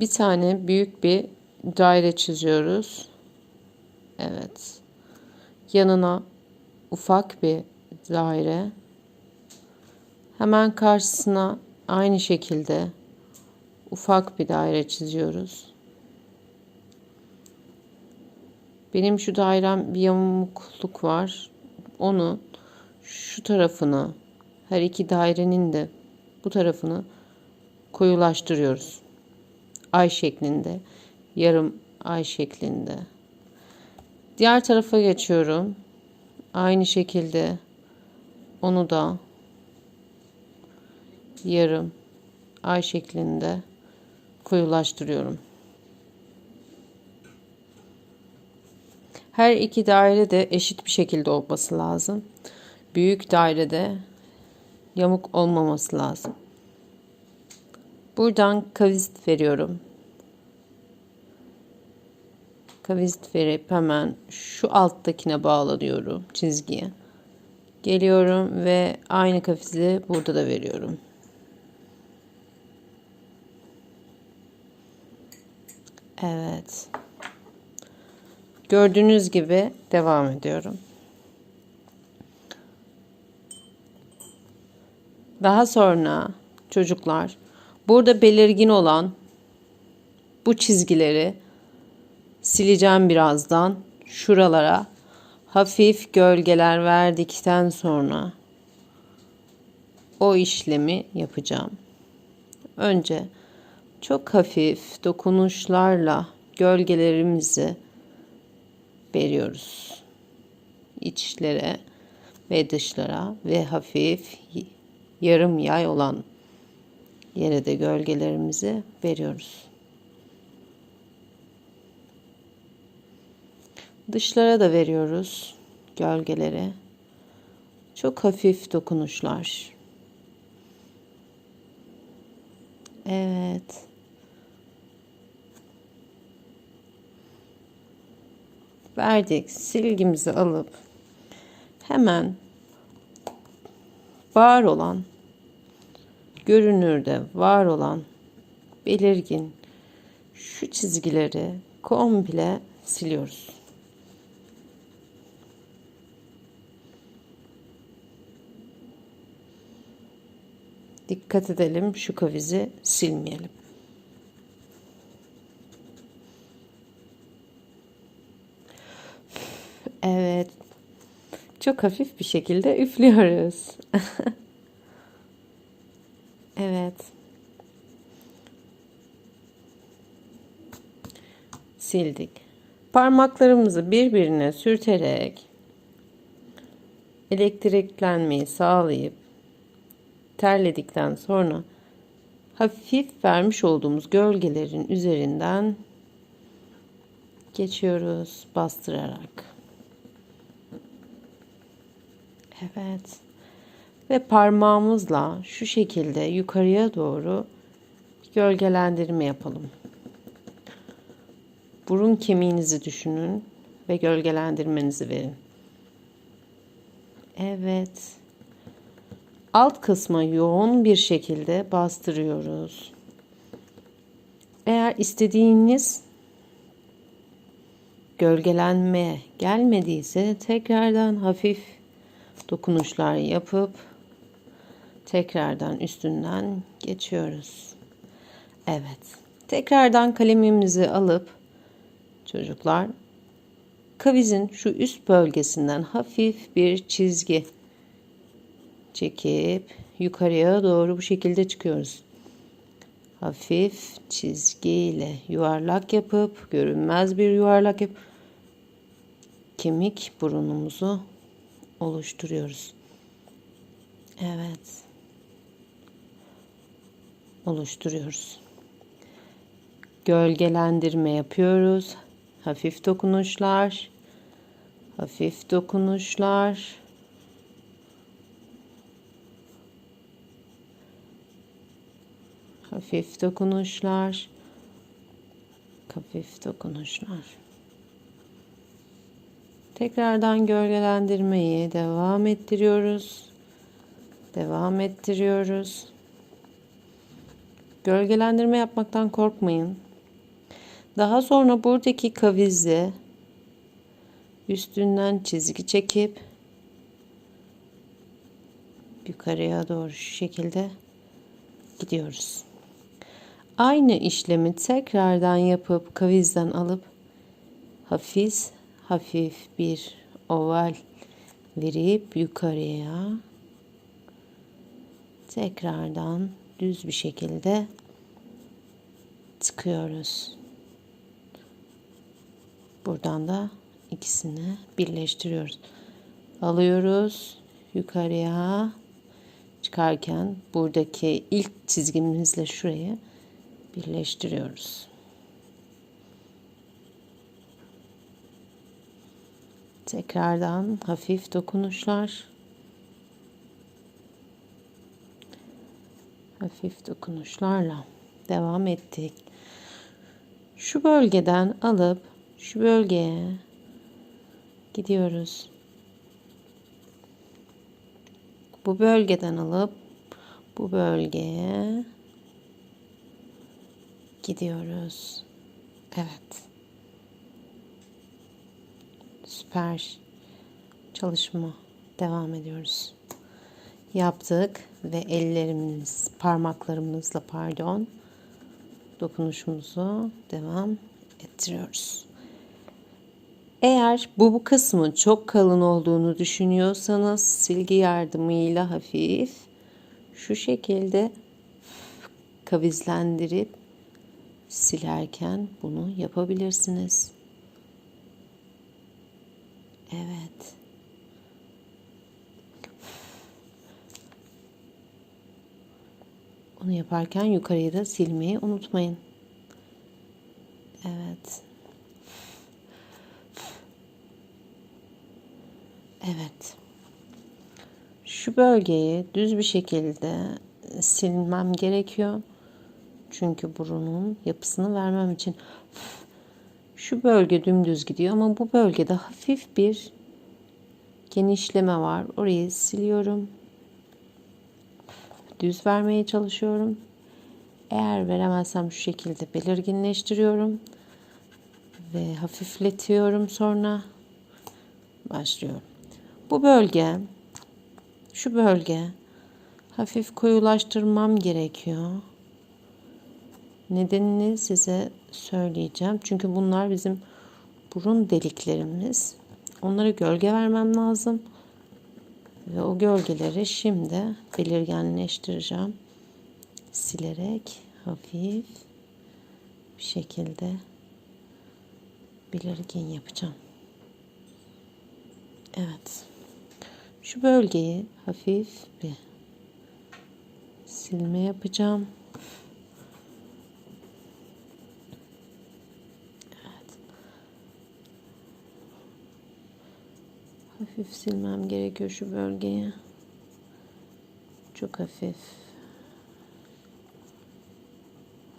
bir tane büyük bir daire çiziyoruz. Evet. Yanına ufak bir daire. Hemen karşısına aynı şekilde ufak bir daire çiziyoruz. Benim şu dairem bir yamukluk var. Onu şu tarafını her iki dairenin de bu tarafını koyulaştırıyoruz. Ay şeklinde, yarım ay şeklinde. Diğer tarafa geçiyorum. Aynı şekilde onu da yarım ay şeklinde koyulaştırıyorum. Her iki daire de eşit bir şekilde olması lazım. Büyük dairede yamuk olmaması lazım. Buradan kavist veriyorum. Kavist verip hemen şu alttakine bağlanıyorum çizgiye. Geliyorum ve aynı kavizi burada da veriyorum. Evet. Gördüğünüz gibi devam ediyorum. Daha sonra çocuklar burada belirgin olan bu çizgileri sileceğim birazdan. Şuralara hafif gölgeler verdikten sonra o işlemi yapacağım. Önce çok hafif dokunuşlarla gölgelerimizi veriyoruz. İçlere ve dışlara ve hafif yarım yay olan yere de gölgelerimizi veriyoruz. Dışlara da veriyoruz gölgeleri. Çok hafif dokunuşlar. Evet. Verdik. Silgimizi alıp hemen var olan görünürde var olan belirgin şu çizgileri komple siliyoruz. Dikkat edelim şu kavizi silmeyelim. Evet. Çok hafif bir şekilde üflüyoruz. evet. Sildik. Parmaklarımızı birbirine sürterek elektriklenmeyi sağlayıp terledikten sonra hafif vermiş olduğumuz gölgelerin üzerinden geçiyoruz bastırarak. Evet. Ve parmağımızla şu şekilde yukarıya doğru gölgelendirme yapalım. Burun kemiğinizi düşünün ve gölgelendirmenizi verin. Evet. Alt kısma yoğun bir şekilde bastırıyoruz. Eğer istediğiniz gölgelenme gelmediyse tekrardan hafif dokunuşlar yapıp tekrardan üstünden geçiyoruz. Evet. Tekrardan kalemimizi alıp çocuklar kavizin şu üst bölgesinden hafif bir çizgi çekip yukarıya doğru bu şekilde çıkıyoruz. Hafif çizgiyle yuvarlak yapıp görünmez bir yuvarlak yapıp kemik burunumuzu oluşturuyoruz. Evet. Oluşturuyoruz. Gölgelendirme yapıyoruz. Hafif dokunuşlar. Hafif dokunuşlar. Hafif dokunuşlar. Hafif dokunuşlar. Tekrardan gölgelendirmeyi devam ettiriyoruz. Devam ettiriyoruz. Gölgelendirme yapmaktan korkmayın. Daha sonra buradaki kavizi üstünden çizgi çekip yukarıya doğru şu şekilde gidiyoruz. Aynı işlemi tekrardan yapıp kavizden alıp hafif hafif bir oval verip yukarıya tekrardan düz bir şekilde tıkıyoruz. Buradan da ikisini birleştiriyoruz. Alıyoruz yukarıya çıkarken buradaki ilk çizgimizle şurayı birleştiriyoruz. Tekrardan hafif dokunuşlar. Hafif dokunuşlarla devam ettik. Şu bölgeden alıp şu bölgeye gidiyoruz. Bu bölgeden alıp bu bölgeye gidiyoruz. Evet. Süper çalışma devam ediyoruz. Yaptık ve ellerimiz, parmaklarımızla pardon, dokunuşumuzu devam ettiriyoruz. Eğer bu bu kısmın çok kalın olduğunu düşünüyorsanız silgi yardımıyla hafif şu şekilde kavizlendirip silerken bunu yapabilirsiniz. Evet. Onu yaparken yukarıyı da silmeyi unutmayın. Evet. Evet. Şu bölgeyi düz bir şekilde silmem gerekiyor. Çünkü burunun yapısını vermem için şu bölge dümdüz gidiyor ama bu bölgede hafif bir genişleme var. Orayı siliyorum. Düz vermeye çalışıyorum. Eğer veremezsem şu şekilde belirginleştiriyorum ve hafifletiyorum sonra başlıyorum. Bu bölge şu bölge hafif koyulaştırmam gerekiyor. Nedenini size söyleyeceğim. Çünkü bunlar bizim burun deliklerimiz. Onlara gölge vermem lazım. Ve o gölgeleri şimdi belirgenleştireceğim. Silerek hafif bir şekilde belirgin yapacağım. Evet. Şu bölgeyi hafif bir silme yapacağım. Hafif silmem gerekiyor şu bölgeye. Çok hafif.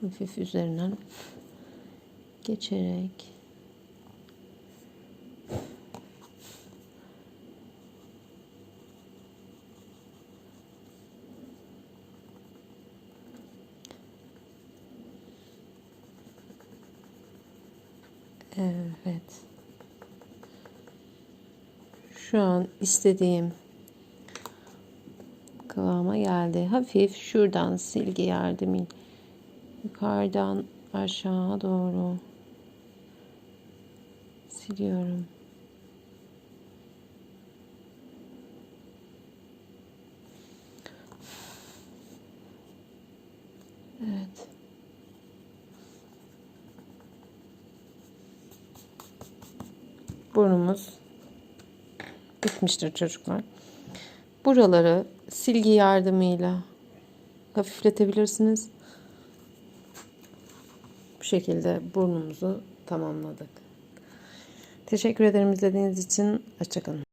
Hafif üzerinden geçerek Evet. Şu an istediğim kıvama geldi. Hafif şuradan silgi yardımıyla yukarıdan aşağı doğru siliyorum. Evet. Burnumuz bitmiştir çocuklar. Buraları silgi yardımıyla hafifletebilirsiniz. Bu şekilde burnumuzu tamamladık. Teşekkür ederim izlediğiniz için. Hoşçakalın.